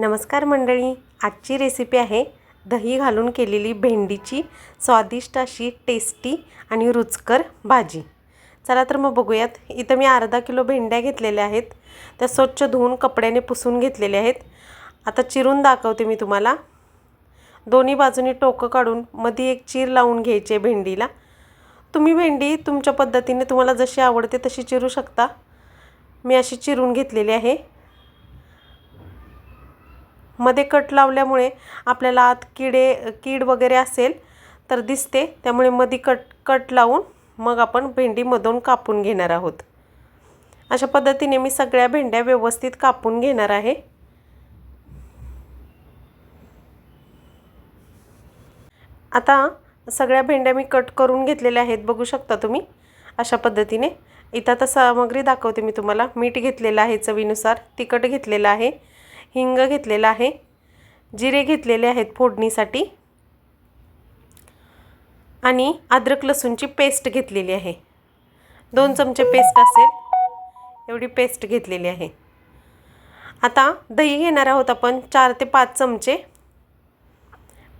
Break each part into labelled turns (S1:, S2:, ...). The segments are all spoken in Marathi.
S1: नमस्कार मंडळी आजची रेसिपी आहे दही घालून केलेली भेंडीची स्वादिष्ट अशी टेस्टी आणि रुचकर भाजी. चला तर मग बघूयात. इथं मी अर्धा किलो भेंड्या घेतलेल्या आहेत. त्या स्वच्छ धुवून कपड्याने पुसून घेतलेल्या आहेत. आता चिरून दाखवते मी तुम्हाला. दोन्ही बाजूनी टोकं काढून मध्ये एक चीर लावून घ्यायची आहे भेंडीला. तुम्ही भेंडी तुमच्या पद्धतीने तुम्हाला जशी आवडते तशी चिरू शकता. मी अशी चिरून घेतलेली आहे. मध्ये कट लावल्यामुळे आपल्याला आत किडे कीड वगैरे असेल तर दिसते. त्यामुळे मध्ये कट कट लावून मग आपण भेंडीमधून कापून घेणार आहोत. अशा पद्धतीने मी सगळ्या भेंड्या व्यवस्थित कापून घेणार आहे. आता सगळ्या भेंड्या मी कट करून घेतलेल्या आहेत बघू शकता तुम्ही? अशा पद्धतीने. इथं आता सामग्री दाखवते मी तुम्हाला. मीठ घेतलेलं आहे चवीनुसार. तिखट घेतलेलं आहे. हिंग घेतलेलं आहे. जिरे घेतलेले आहेत फोडणीसाठी. आणि अद्रक लसूणची पेस्ट घेतलेली आहे. दोन चमचे पेस्ट असेल. एवढी पेस्ट घेतलेली आहे. आता दही घेणार आहोत आपण चार ते पाच चमचे.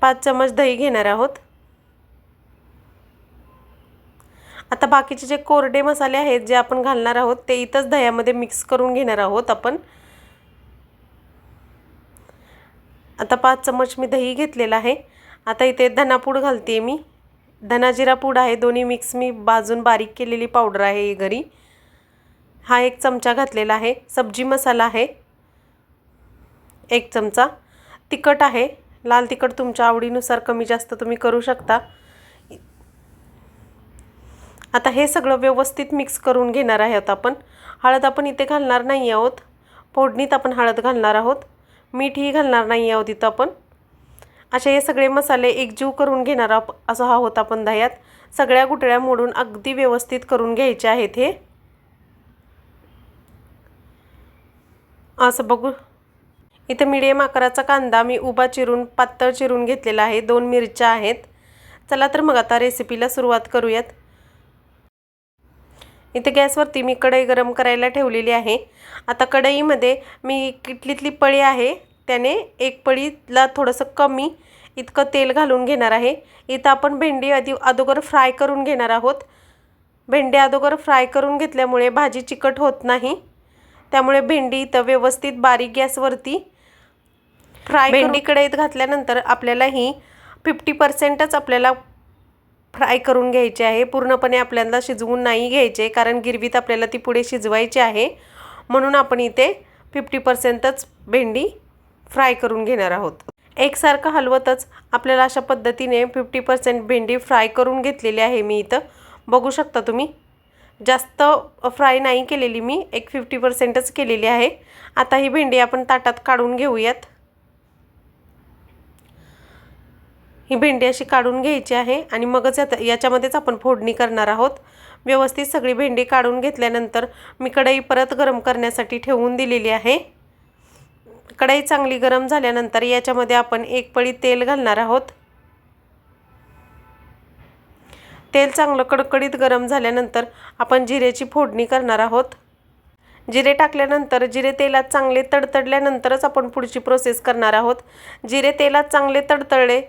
S1: पाच चमच दही घेणार आहोत. आता बाकीचे जे कोरडे मसाले आहेत जे आपण घालणार आहोत ते इथंच दह्यामध्ये मिक्स करून घेणार आहोत आपण. आता पाच चमच मी दही घेतलेलं आहे. आता इथे धनापूड घालते मी. धनाजिरा पूड आहे. दोन्ही मिक्स मी भाजून बारीक केलेली पावडर आहे घरी. हा एक चमचा घातलेला आहे. सब्जी मसाला आहे. एक चमचा. तिखट आहे. लाल तिखट तुमच्या आवडीनुसार कमी जास्त तुम्ही करू शकता. आता हे सगळं व्यवस्थित मिक्स करून घेणार आहोत आपण. हळद आपण इथे घालणार नाही आहोत. फोडणीत आपण हळद घालणार आहोत. मीठही घालणार नाही आहोत इथं आपण. असे हे सगळे मसाले एकजीव करून घेणार आहोत असं हा होता आपण दह्यात. सगळ्या गुटळ्या मोडून अगदी व्यवस्थित करून घ्यायचे आहेत हे. असं बघू. इथं मिडियम आकाराचा कांदा मी उभा चिरून पातळ चिरून घेतलेला आहे. दोन मिरच्या आहेत. चला तर मग आता रेसिपीला सुरुवात करूयात. इथे गॅसवरती मी कढई गरम करायला ठेवलेली आहे. आता कढईमध्ये मी किटलीतली पळी आहे त्याने एक पळीला थोडंसं कमी इतकं तेल घालून घेणार आहे. इथं आपण भेंडी आधी अगोदर फ्राय करून घेणार आहोत. भेंडी अगोदर फ्राय करून घेतल्यामुळे भाजी चिकट होत नाही. त्यामुळे भेंडी इथं व्यवस्थित बारीक गॅसवरती फ्राय भेंडी कढईत घातल्यानंतर आपल्याला ही फिफ्टी पर्सेंटच आपल्याला फ्राय करून घ्यायची आहे. पूर्णपणे आपल्याला शिजवून नाही घ्यायचे कारण गिरवीत आपल्याला ती पुढे शिजवायची आहे. म्हणून आपण इथे फिफ्टी पर्सेंटच भेंडी फ्राय करून घेणार आहोत. एकसारखं हलवतच आपल्याला अशा पद्धतीने फिफ्टी पर्सेंट भेंडी फ्राय करून घेतलेली आहे मी इथं. बघू शकता तुम्ही. जास्त फ्राय नाही केलेली मी एक फिफ्टी पर्सेंटच केलेली आहे. आता ही भेंडी आपण ताटात काढून घेऊयात. ही भेंडी अशी काढून घ्यायची आहे आणि मगच यात याच्यामध्येच आपण फोडणी करणार आहोत. व्यवस्थित सगळी भेंडी काढून घेतल्यानंतर मी कढई परत गरम करण्यासाठी ठेवून दिलेली आहे. कढई चांगली गरम झाल्यानंतर याच्यामध्ये आपण एक पळी तेल घालणार आहोत. तेल चांगलं कडकडीत गरम झाल्यानंतर आपण जिरेची फोडणी करणार आहोत. जिरे टाकल्यानंतर जिरे तेलात चांगले तडतडल्यानंतरच आपण पुढची प्रोसेस करणार आहोत. जिरे तेलात चांगले तडतडले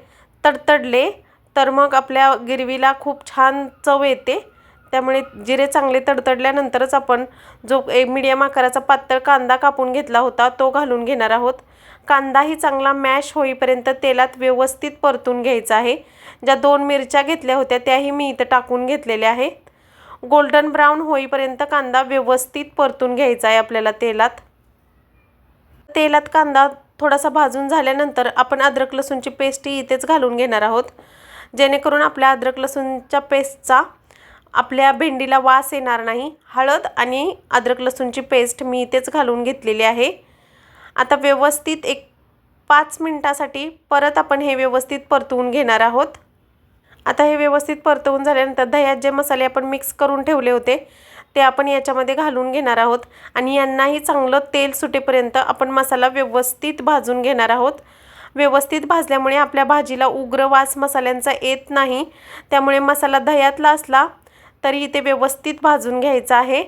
S1: तडतडले तर मग आपल्या गिरवीला खूप छान चव येते. त्यामुळे जिरे चांगले तडतडल्यानंतरच आपण जो एक मिडियम आकाराचा पातळ कांदा कापून घेतला होता तो घालून घेणार आहोत. कांदाही चांगला मॅश होईपर्यंत तेलात व्यवस्थित परतून घ्यायचा आहे. ज्या दोन मिरच्या घेतल्या होत्या त्याही मी इथं टाकून घेतलेल्या आहेत. गोल्डन ब्राऊन होईपर्यंत कांदा व्यवस्थित परतून घ्यायचा आहे आपल्याला तेलात. तेलात कांदा थोडासा भाजून झाल्यानंतर आपण अद्रक लसूणची पेस्टही इथेच घालून घेणार आहोत. जेणेकरून आपल्या अद्रक लसूणच्या पेस्टचा आपल्या भेंडीला वास येणार नाही. हळद आणि अद्रक लसूणची पेस्ट मी इथेच घालून घेतलेली आहे. आता व्यवस्थित एक पाच मिनटासाठी परत आपण हे व्यवस्थित परतवून घेणार आहोत. आता हे व्यवस्थित परतवून झाल्यानंतर दह्यात जे मसाले आपण मिक्स करून ठेवले होते ते आपण याच्यामध्ये घालून घेणार आहोत. आणि यांनाही चांगलं तेल सुटेपर्यंत आपण मसाला व्यवस्थित भाजून घेणार आहोत. व्यवस्थित भाजल्यामुळे आपल्या भाजीला उग्र वास मसाल्यांचा येत नाही. त्यामुळे मसाला दह्यातला असला तरी इथे व्यवस्थित भाजून घ्यायचा आहे.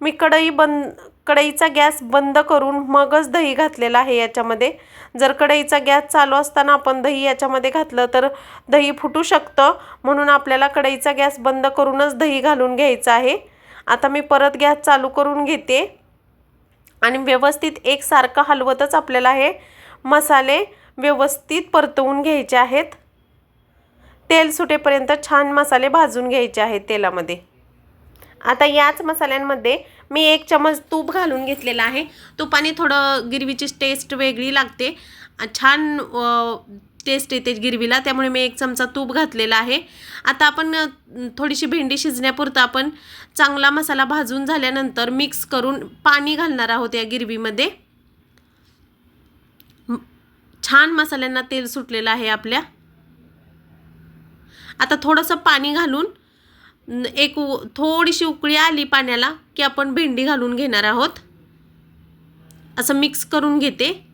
S1: मी कढई बंद कढईचा गॅस बंद करून मगच दही घातलेलं आहे याच्यामध्ये. जर कढईचा गॅस चालू असताना आपण दही याच्यामध्ये घातलं तर दही फुटू शकतं. म्हणून आपल्याला कढईचा गॅस बंद करूनच दही घालून घ्यायचं आहे. आता मी परत गॅस चालू करून घेते. आणि व्यवस्थित एकसारखं हलवतच आपल्याला हे मसाले व्यवस्थित परतवून घ्यायचे आहेत. तेल सुटेपर्यंत छान मसाले भाजून घ्यायचे आहेत तेलामध्ये. आता याच मसाल्यांमध्ये मी एक चमच तूप घालून घेतलेला आहे. तुपाने थोडं गिरवीची टेस्ट वेगळी लागते. छान टेस्ट येते गिरवीला त्यामुळे मी एक चमचा तूप घातलेला आहे. आता आपण थोडीशी भेंडी शिजण्यापुरतं आपण चांगला मसाला भाजून झाल्यानंतर मिक्स करून पाणी घालणार आहोत या गिरवीमध्ये. छान मसाल्यांना तेल सुटलेलं आहे आपल्या. आता थोडंसं पाणी घालून एक उ- थोडीशी उकळी आली पाण्याला की आपण भेंडी घालून घेणार आहोत. असं मिक्स करून घेते.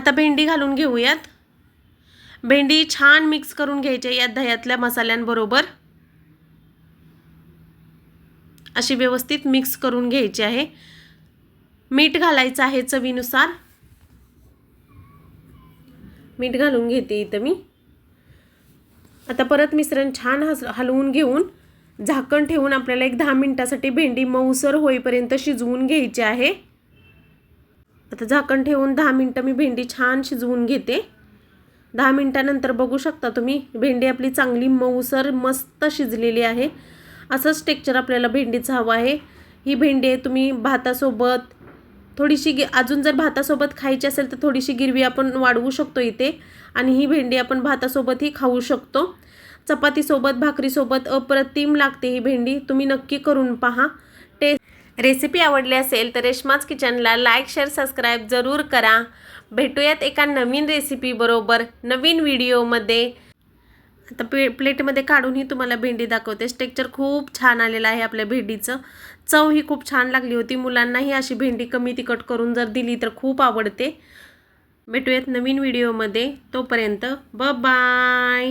S1: आता भेंडी घालून घेऊयात. भेंडी छान मिक्स करून घ्यायची या दह्यातल्या मसाल्यांबरोबर. अशी व्यवस्थित मिक्स करून घ्यायची आहे. मीठ घालायचं आहे चवीनुसार. मीठ घालून घेते इथं मी. आता परत मिश्रण छान हस हलवून घेऊन झाकण ठेवून आपल्याला एक दहा मिनटासाठी भेंडी मऊसर होईपर्यंत शिजवून घ्यायची आहे. आता झाकण ठेवून दहा मिनटं मी भेंडी छान शिजवून घेते. दहा मिनटानंतर बघू शकता तुम्ही भेंडी आपली चांगली मऊसर मस्त शिजलेली आहे. असंच टेक्चर आपल्याला भेंडीचं हवं आहे. ही भेंडी आहे तुम्ही भातासोबत थोडीशी गि अजून जर भातासोबत खायची असेल तर थोडीशी गिरवी आपण वाढवू शकतो इथे. आणि ही भेंडी आपण भातासोबतही खाऊ शकतो. चपातीसोबत भाकरीसोबत अप्रतिम लागते ही भेंडी. तुम्ही नक्की करून पहा. रेसिपी आवडली असेल तर रेश्माज किचनला लाईक शेअर सबस्क्राईब जरूर करा. भेटूयात एका नवीन रेसिपीबरोबर नवीन व्हिडिओमध्ये. आता पे प्लेटमध्ये काढूनही तुम्हाला भेंडी दाखवते. स्टेक्चर खूप छान आलेलं आहे आपल्या भेंडीचं. चव ही खूप छान लागली होती. मुलांनाही अशी भेंडी कमी तिखट करून जर दिली तर खूप आवडते. भेटूयात नवीन व्हिडिओमध्ये. तोपर्यंत ब बाय